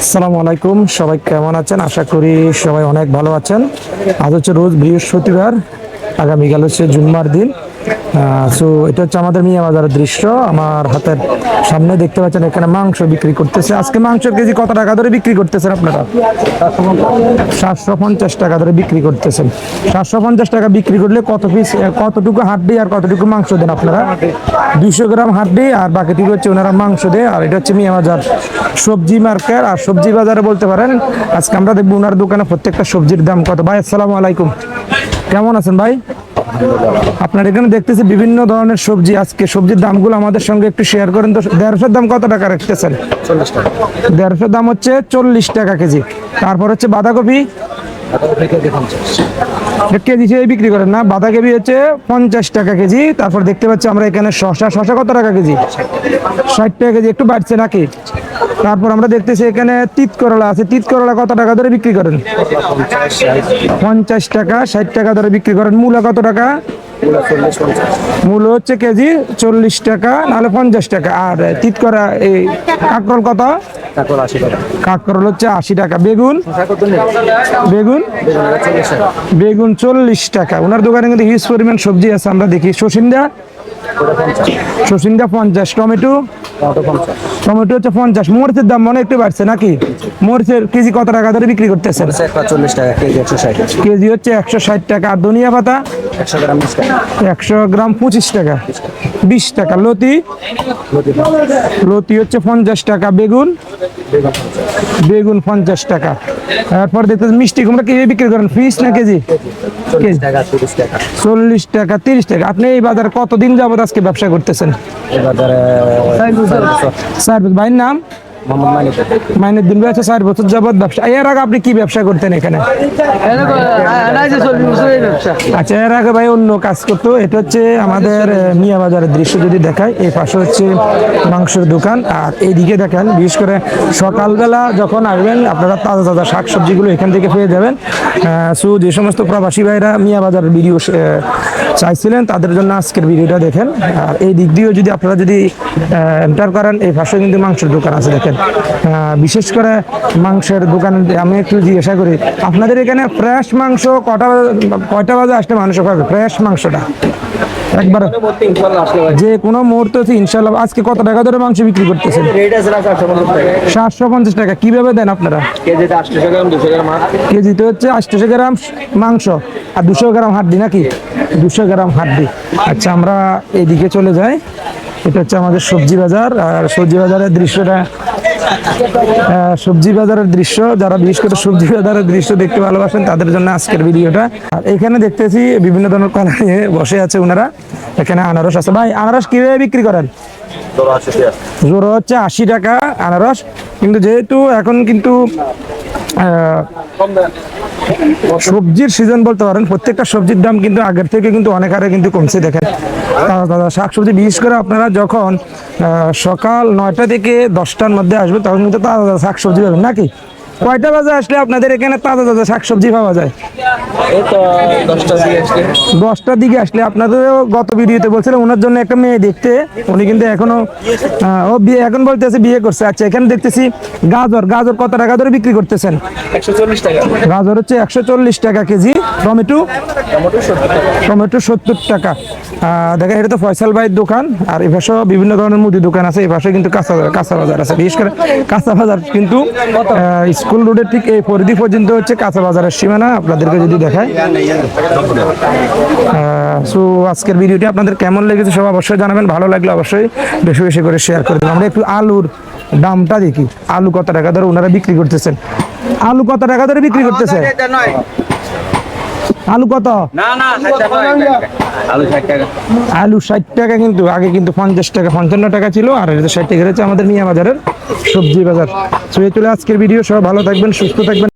আসসালামু আলাইকুম, সবাই কেমন আছেন? আশা করি সবাই অনেক ভালো আছেন। আজ হচ্ছে রোজ বৃহস্পতিবার, আগামীকাল হচ্ছে জুম্মার দিন। সো এটা হচ্ছে আমাদের মিয়া বাজারের দৃশ্য। আমার হাতের সামনে দেখতে পাচ্ছেন, এখানে মাংস বিক্রি করতেছে। আজকে মাংস কেজি কত টাকা ধরে বিক্রি করতেছেন আপনারা? সাতশো পঞ্চাশ টাকা ধরে বিক্রি করতেছেন। সাতশো পঞ্চাশ টাকা বিক্রি করলে কত পিস কতটুকু হাড্ডি আর কতটুকু মাংস দেন আপনারা? দুইশো গ্রাম হাড্ডি আর বাকিটুকু হচ্ছে ওনারা মাংস দেয়। আর এটা হচ্ছে মিয়া বাজার সবজি মার্কেট। আর সবজি বাজারে বলতে পারেন, আজকে আমরা দেখব ওনার দোকানে প্রত্যেকটা সবজির দাম কত। ভাই, আসসালামু আলাইকুম। কেমন আছেন ভাই? আপনার এখানে দেখতেছি বিভিন্ন ধরনের সবজি। আজকে সবজির দামগুলো আমাদের সঙ্গে একটু শেয়ার করেন তো। দেড়শোর দাম কত টাকা রাখতেছেন দেড়শোর দাম হচ্ছে চল্লিশ টাকা কেজি। তারপর হচ্ছে বাঁধাকপি কেজি হিসেবে বিক্রি করেন না। বাঁধাকপি হচ্ছে পঞ্চাশ টাকা কেজি। তারপর দেখতে পাচ্ছি আমরা এখানে শশা শশা কত টাকা কেজি? ষাট টাকা কেজি। একটু বাড়ছে নাকি? তারপর আমরা দেখতেছি এখানে তিত করলা আছে। তিত করলা কত টাকা ধরে বিক্রি করেন? পঞ্চাশ টাকা, ষাট টাকা ধরে বিক্রি করেন। মূলা কত টাকা? মূল্য হচ্ছে কেজি চল্লিশ টাকা নাহলে পঞ্চাশ টাকা। আর তিত করা এই কাঁকরোল কত? কাঁকরোল হচ্ছে আশি টাকা। বেগুন? বেগুন? বেগুন চল্লিশ টাকা। ওনার দোকানে কিন্তু হিউজ পরিমাণ সবজি আছে আমরা দেখি। শসিন্দা শসিন্দা পঞ্চাশ টমেটো? টমেটো হচ্ছে পঞ্চাশ। মরিচের দাম মনে একটু বাড়ছে নাকি? মরিচের কেজি কত টাকা ধরে বিক্রি করতেছেন? চল্লিশ টাকা কেজি একশো ষাট। কেজি হচ্ছে একশো ষাট টাকা। আর ধনিয়া পাতা? একশো গ্রাম একশো গ্রাম পঁচিশ টাকা। বিশ টাকা। লতি? লতি হচ্ছে পঞ্চাশ টাকা। বেগুন? বেগুন পঞ্চাশ টাকা। তারপর দেখতে মিষ্টি কুমড়া কেজি বিক্রি করেন? পিস না কেজি? চল্লিশ টাকা তিরিশ টাকা। আপনি এই বাজারে কতদিন যাবত আজকে ব্যবসা করতেছেন? ভাইয়ের নাম? মাইনের দিন আছে চার বছর যাবত ব্যবসা। এর আগে আপনি কি ব্যবসা করতেন এখানে? আচ্ছা এর আগে ভাই অন্য কাজ করতো। এটা হচ্ছে আমাদের মিয়া বাজারের দৃশ্য যদি দেখায় এই পাশে হচ্ছে মাংসের দোকান। আর এইদিকে দেখেন, বিশেষ করে সকালবেলা যখন আসবেন, আপনারা তাজা তাজা শাক সবজিগুলো এখান থেকে পেয়ে যাবেন। সো যে সমস্ত প্রবাসী ভাইরা মিয়া বাজারের ভিডিও চাইছিলেন, তাদের জন্য আজকের ভিডিওটা দেখেন। আর এই দিক দিয়েও যদি আপনারা যদি এন্টার করেন, এই পাশে কিন্তু মাংসের দোকান আছে, দেখেন। বিশেষ করে মাংসের দোকান আমি একটু জিজ্ঞাসা করি আপনাদের এখানে ফ্রেশ মাংস কটা কয়টা বাজে আসলে মানুষ পাবে ফ্রেশ মাংসটা। একবার যে কোনো মুহূর্তে ইনশাল্লাহ আজকে কত টাকা ধরে মাংস বিক্রি করতেছেন? সাতশো পঞ্চাশ টাকা? কীভাবে দেন আপনারা? কেজিতে হচ্ছে আটশো গ্রাম মাংস আর দুশো গ্রাম হাড্ডি নাকি? দুশো গ্রাম হাড্ডি। আচ্ছা আমরা এদিকে চলে যাই। এটা হচ্ছে আমাদের সবজি বাজার আর সবজি বাজারের দৃশ্যটা সবজি বাজারের দৃশ্য যারা বিশেষ করে সবজি বাজারের দৃশ্য দেখতে ভালোবাসেন তাদের জন্য আজকের ভিডিওটা। আর এখানে দেখতেছি বিভিন্ন ধরনের কলা নিয়ে বসে আছে ওনারা এখানে আনারস আছে। ভাই আনারস কীভাবে বিক্রি করেন? জোর হচ্ছে আশি টাকা আনারস। কিন্তু যেহেতু এখন কিন্তু সবজির সিজন বলতে পারেন, প্রত্যেকটা সবজির দাম কিন্তু আগের থেকে কিন্তু অনেক হারে কিন্তু কমছে, দেখেন। শাকসবজি বিশেষ করে আপনারা যখন সকাল নয়টা থেকে দশটার মধ্যে আসবে তখন কিন্তু তাজা তাজা শাকসবজি পাবেন, নাকি? কয়টা বাজে আসলে আপনাদের এখানে তাজা তাজা শাকসবজি পাওয়া যায়? দশটার দিকে আসলে। আপনাদেরও গত ভিডিওতে বলছিলেন ওনার জন্য একটা মেয়ে দেখতে। উনি কিন্তু এখনও ও বিয়ে এখন বলতেছে বিয়ে করছে। আচ্ছা এখানে দেখতেছি গাজর। গাজর কত টাকা ধরে বিক্রি করতেছেন? গাজর হচ্ছে একশো চল্লিশ টাকা কেজি। টমেটো? টমেটো সত্তর টাকা। দেখেন, এটা তো ফয়সাল ভাইয়ের দোকান, আর এ পাশেও বিভিন্ন ধরনের মুদি দোকান আছে, এ পাশে কিন্তু কাঁচা কাঁচা বাজার আছে। বিশেষ করে কাঁচা বাজার কিন্তু স্কুল রোডের ঠিক এই পরিধি পর্যন্ত হচ্ছে কাঁচা বাজারের সীমানা, আপনাদেরকে যদি দেখায় সো আজকের ভিডিওটি আপনাদের কেমন লেগেছে সব অবশ্যই জানাবেন, ভালো লাগলে অবশ্যই বেশি বেশি করে শেয়ার করে দেবেন। আমরা একটু আলুর দামটা দেখি, আলু কত টাকা ধরে ওনারা বিক্রি করতেছেন? আলু কত টাকা ধরে বিক্রি করতেছে? আলু কত? না না আলু ষাট টাকা। আলু ষাট টাকা। কিন্তু আগে কিন্তু পঞ্চাশ টাকা পঞ্চান্ন টাকা ছিল আর এটা ষাট টাকা রয়েছে আমাদের মিয়া বাজারের সবজি বাজার। সো চলে আজকের ভিডিও সব ভালো থাকবেন সুস্থ থাকবেন।